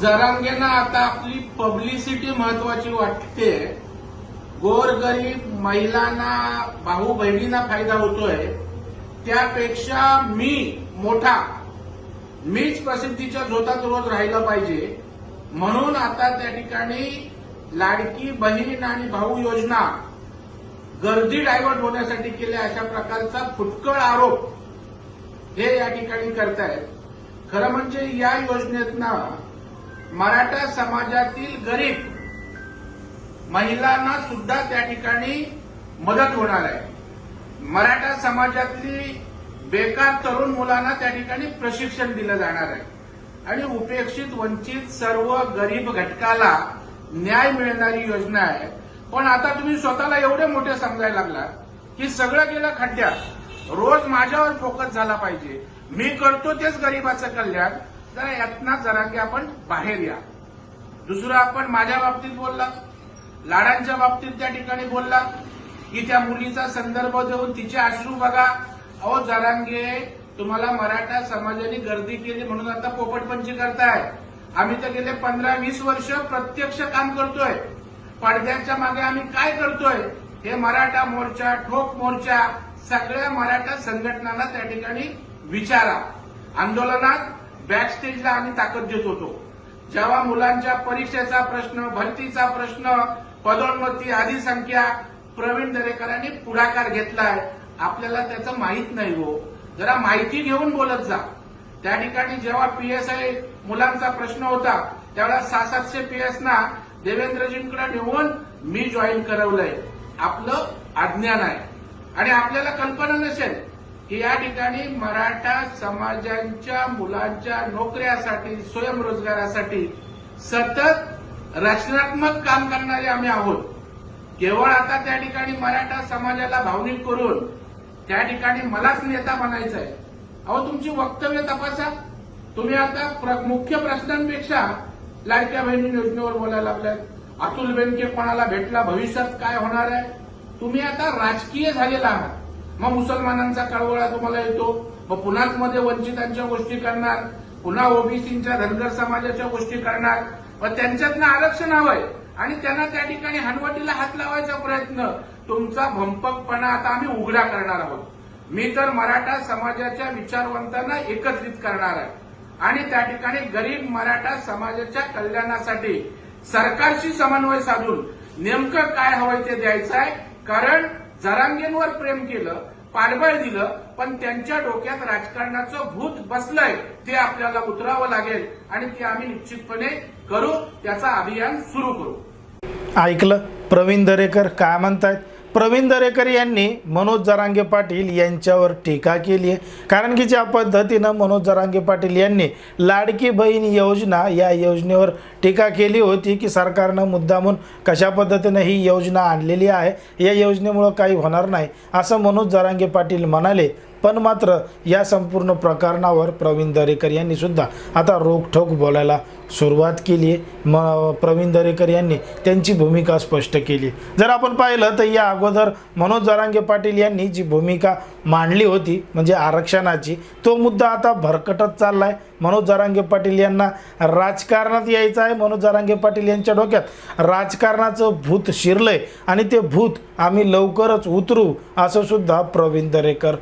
जरांगेनं आता आपली पब्लिसिटी महत्वाची वाटते. गोरगरीब महिलांना भाऊ बहिणींना फायदा होतोय. त्यापेक्षा मी मोठा. मीच प्रसिद्धीच्या झोतात रोज राहिलं पाहिजे. म्हणून आता त्या ठिकाणी लाडकी बहीण आणि भाऊ योजना गर्दी डायव्हर्ट होण्यासाठी केल्या अशा प्रकारचा फुटकळ आरोप हे या ठिकाणी करतायत. खरं म्हणजे या योजनेतनं मराठा समाजातील गरीब महिलांना सुद्धा त्या ठिकाणी मदत होणार आहे. मराठा समाजातली बेकार तरुण मुलांना त्या ठिकाणी प्रशिक्षण दिलं जाणार आहे. आणि उपेक्षित वंचित सर्व गरीब घटकाला न्याय मिळणारी योजना आहे. पण आता तुम्ही स्वतःला एवढे मोठे समजायला लागला की सगळं गेलं खड्ड्यात. रोज माझ्यावर फोकस झाला पाहिजे. मी करतो तेच गरीबाचं कल्याण. जरा यातना जरा की आपण बाहेर या. दुसरं आपण माझ्या बाबतीत बोलला लाडांच्या बाबतीत त्या ठिकाणी बोलला की त्या मुलीचा संदर्भ देऊन तिचे अश्रू बघा. अहो जरांगे तुम्हाला मराठा समाजाने गर्दी केली म्हणून आता पोपटपंची करताय. आम्ही तर गेले पंधरा वीस वर्ष प्रत्यक्ष काम करतोय. पडद्याच्या मागे आम्ही काय करतोय? हे मराठा मोर्चा ठोक मोर्चा सगळ्या मराठा संघटनांना त्या ठिकाणी विचारा. आंदोलनात बॅकस्टेजला आम्ही ताकद देत होतो. जेव्हा मुलांच्या परीक्षेचा प्रश्न भरतीचा प्रश्न पदोन्नती आदी संख्या प्रवीण दरेकरांनी पुढाकार घेतलाय आपल्याला त्याचं माहीत नाही हो. जरा माहिती घेऊन बोलत जा. त्या ठिकाणी जेव्हा पीएसआय मुलांचा प्रश्न होता त्यावेळेला सहा सातशे पीएसना देवेंद्रजींकडे नेऊन मी जॉईन करवलंय. आपलं अज्ञान आहे. आणि आपल्याला कल्पना नसेल की या ठिकाणी मराठा समाजांच्या मुलांच्या नोकऱ्यासाठी स्वयंरोजगारासाठी सतत रचनात्मक काम करणारे आम्ही आहोत. केवळ आता त्या ठिकाणी मराठा समाजाला भावनिक करून त्या ठिकाणी मलाच नेता बनायचं आहे. अहो तुमची वक्तव्य तपासा. तुम्ही आता प्र- मुख्य प्रश्नांपेक्षा लाडक्या बहिणी योजनेवर बोलायला लागलात. अतुल बेनके कोणाला भेटला भविष्यात काय होणार आहे? तुम्ही आता राजकीय झालेला आहात. मग मुसलमानांचा कळवळा तुम्हाला येतो. मग पुन्हाच मध्ये वंचितांच्या गोष्टी करणार पुन्हा ओबीसीच्या धनगर समाजाच्या गोष्टी करणार. मग त्यांच्यातनं आरक्षण हवंय. आणि त्यांना त्या ठिकाणी हनवटीला हात लावायचा प्रयत्न. तुमचा भंपकपणा आता आम्ही उघडा करणार आहोत. मी तर मराठा समाजाच्या विचारवंतांना एकत्रित करणार आहे. आणि त्या ठिकाणी गरीब मराठा समाजाच्या कल्याणासाठी सरकारशी समन्वय साधून नेमकं काय हवंय ते द्यायचं आहे. कारण जरांगेंवर प्रेम केलं पाठबळ दिलं पण त्यांच्या डोक्यात राजकारणाचं भूत बसलंय ते आपल्याला उतरावं लागेल आणि ते आम्ही निश्चितपणे करू त्याचा अभियान सुरू करू. ऐकलं? प्रवीण दरेकर काय म्हणतायत? प्रवीण दरेकर यांनी मनोज जरांगे पाटील यांच्यावर टीका केली आहे. कारण की ज्या पद्धतीनं मनोज जरांगे पाटील यांनी लाडकी बहीण योजना या योजनेवर टीका केली होती की सरकारनं मुद्दामून कशा पद्धतीनं ही योजना आणलेली आहे या योजनेमुळं काही होणार नाही असं मनोज जरांगे पाटील म्हणाले. पण मात्र या संपूर्ण प्रकरणावर प्रवीण दरेकर यांनी सुद्धा आता रोखठोक बोलायला सुरुवात केली आहे. म प्रवीण दरेकर यांनी त्यांची भूमिका स्पष्ट केली जर आपण पाहिलं तर या अगोदर मनोज जरांगे पाटील यांनी जी भूमिका मांडली होती म्हणजे आरक्षणाची तो मुद्दा आता भरकटत चालला आहे मनोज जरांगे पाटील यांना राजकारणात यायचं आहे. मनोज जरांगे पाटील यांच्या डोक्यात राजकारणाचं भूत शिरलंय आणि ते भूत आम्ही लवकरच उतरू असं सुद्धा प्रवीण दरेकर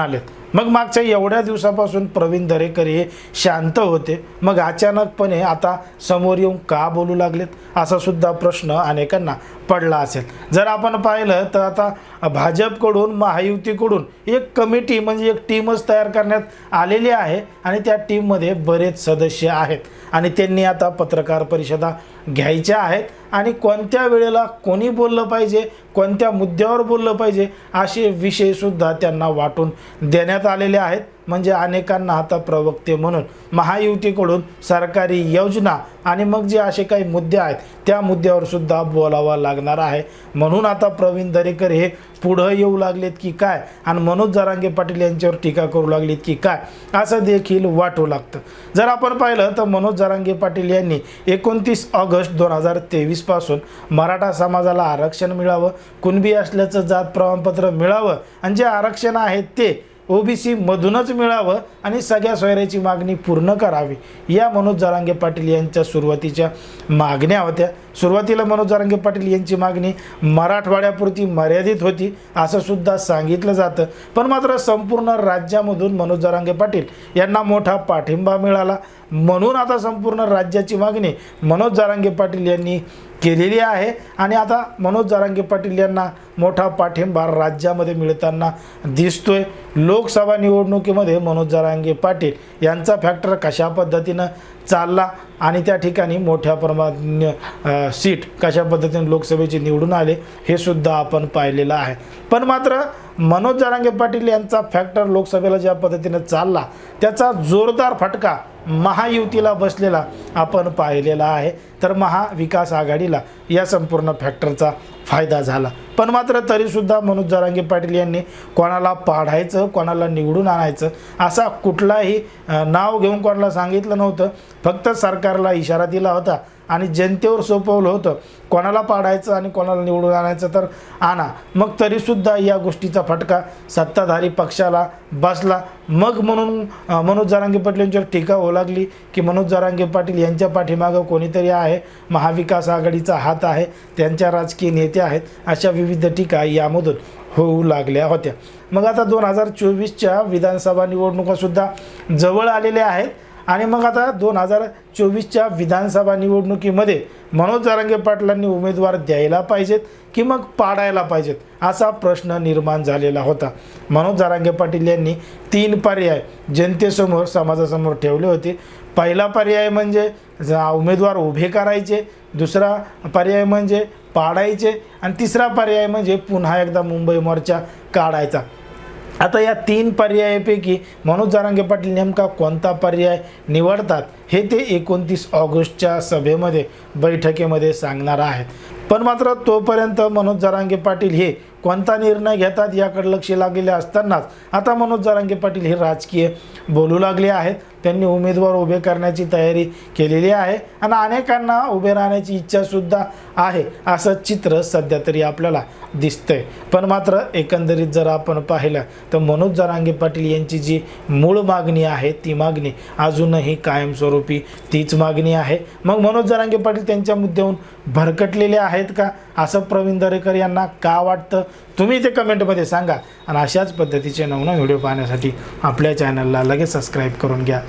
hallet. मग मागच्या एवढ्या दिवसापासून प्रवीण दरेकर हे शांत होते. मग अचानकपणे आता समोर येऊन का बोलू लागलेत? असा सुद्धा प्रश्न अनेकांना पडला असेल. जर आपण पाहिलं तर आता भाजपकडून महायुतीकडून एक कमिटी म्हणजे एक टीमच तयार करण्यात आलेली आहे आणि त्या टीममध्ये बरेच सदस्य आहेत. आणि त्यांनी आता पत्रकार परिषदा घ्यायच्या आहेत. आणि कोणत्या वेळेला कोणी बोललं पाहिजे कोणत्या मुद्द्यावर बोललं पाहिजे असे विषयसुद्धा त्यांना वाटून देण्यात आलेले आहेत. म्हणजे अनेकांना आता प्रवक्ते म्हणून महायुतीकडून सरकारी योजना आणि मग जे असे काही मुद्दे आहेत त्या मुद्द्यावर सुद्धा बोलावा लागणार आहे. म्हणून आता प्रवीण दरेकर हे पुढं येऊ लागलेत की काय? आणि मनोज जरांगे पाटील यांच्यावर टीका करू लागलीत की काय? असं देखील वाटू लागतं. जर आपण पाहिलं तर मनोज जरांगे पाटील यांनी एकोणतीस ऑगस्ट दोन हजार तेवीसपासून मराठा समाजाला आरक्षण मिळावं कुणबी असल्याचं जात प्रमाणपत्र मिळावं आणि जे आरक्षण आहे ते ओबीसी मधूनच मिळावं आणि सगळ्या सोयऱ्याची मागणी पूर्ण करावी. या मनोज जरांगे पाटील यांच्या सुरुवातीच्या मागण्या होत्या. सुरुवातीला मनोज जरांगे पाटील यांची मागणी मराठवाड्यापुरती मर्यादित होती असं सुद्धा सांगितलं जातं. पण मात्र संपूर्ण राज्यामधून मनोज जारांगे पाटील यांना मोठा पाठिंबा मिळाला. म्हणून आता संपूर्ण राज्याची मागणी मनोज जारांगे पाटील यांनी केलेली आहे. आणि आता मनोज जारांगे पाटील यांना मोठा पाठिंबा राज्यामध्ये मिळताना दिसतोय. लोकसभा निवडणुकीमध्ये मनोज जारांगे पाटील यांचा फॅक्टर कशा पद्धतीनं चालला आणि त्या ठिकाणी मोठ्या प्रमाणात सीट कशा पद्धतीने लोकसभेचे निवडून आले हे सुद्धा आपण पाहिलेलं आहे. पण मात्र मनोज जरांगे पाटील यांचा फॅक्टर लोकसभेला ज्या पद्धतीनं चालला त्याचा जोरदार फटका महायुतीला बसलेला आपण पाहिलेला आहे. तर महाविकास आघाडीला या संपूर्ण फॅक्टरचा फायदा झाला. पण मात्र तरीसुद्धा मनोज जरांगे पाटील यांनी कोणाला पाडायचं कोणाला निवडून आणायचं असा कुठलाही नाव घेऊन कोणाला सांगितलं नव्हतं. फक्त सरकारला इशारा दिला होता. आणि जनतेवर सोपवलं होतं. कोणाला पाडायचं आणि कोणाला निवडून आणायचं तर आणा. मग तरीसुद्धा या गोष्टीचा फटका सत्ताधारी पक्षाला बसला. मग म्हणून मनोज जरांगे पाटील यांच्यावर टीका होऊ लागली की मनोज जरांगे पाटील यांच्या पाठीमागं कोणीतरी आहे? महाविकास आघाडीचा हात आहे. त्यांच्या राजकीय नेते आहेत. अशा विविध टीका यामधून होऊ लागल्या होत्या. मग आता दोन हजार चोवीसच्या विधानसभा निवडणुकासुद्धा जवळ आलेल्या आहेत. आणि मग आता दोन हजार चोवीसच्या विधानसभा निवडणुकीमध्ये मनोज जारंगे पाटलांनी उमेदवार द्यायला पाहिजेत की मग पाडायला पाहिजेत असा प्रश्न निर्माण झालेला होता. मनोज जारांगे पाटील यांनी तीन पर्याय जनतेसमोर समाजासमोर ठेवले होते. पहिला पर्याय म्हणजे उमेदवार उभे करायचे. दुसरा पर्याय म्हणजे पाडायचे. आणि तिसरा पर्याय म्हणजे पुन्हा एकदा मुंबई मोर्चा काढायचा. आता या तीन पर्यायापैकी मनोज जारांगे पाटील नेमका कोणता पर्याय निवडतात हे ते एकोणतीस ऑगस्टच्या सभेमध्ये बैठकीमध्ये सांगणार आहेत. पण मात्र तोपर्यंत मनोज जारांगे पाटील हे कोणता निर्णय घेतात याकडे लक्ष लागलेले असतानाच आता मनोज जारांगे पाटील हे राजकीय बोलू लागले आहेत. त्यांनी उमेदवार उभे करण्याची तयारी केलेली आहे आणि अनेकांना उभे राहण्याची इच्छासुद्धा आहे असं चित्र सध्या तरी आपल्याला दिसतंय. पण मात्र एकंदरीत जर आपण पाहिलं तर मनोज जरांगे पाटील यांची जी मूळ मागणी आहे ती मागणी अजूनही कायमस्वरूपी तीच मागणी आहे. मग मनोज जरांगे पाटील त्यांच्या मुद्द्याहून भरकटलेले आहेत का? असं प्रवीण दरेकर यांना का वाटतं? तुम्ही ते कमेंटमध्ये सांगा. आणि अशाच पद्धतीचे नवनवीन व्हिडिओ पाहण्यासाठी आपल्या चॅनलला लगेच सबस्क्राईब करून घ्या.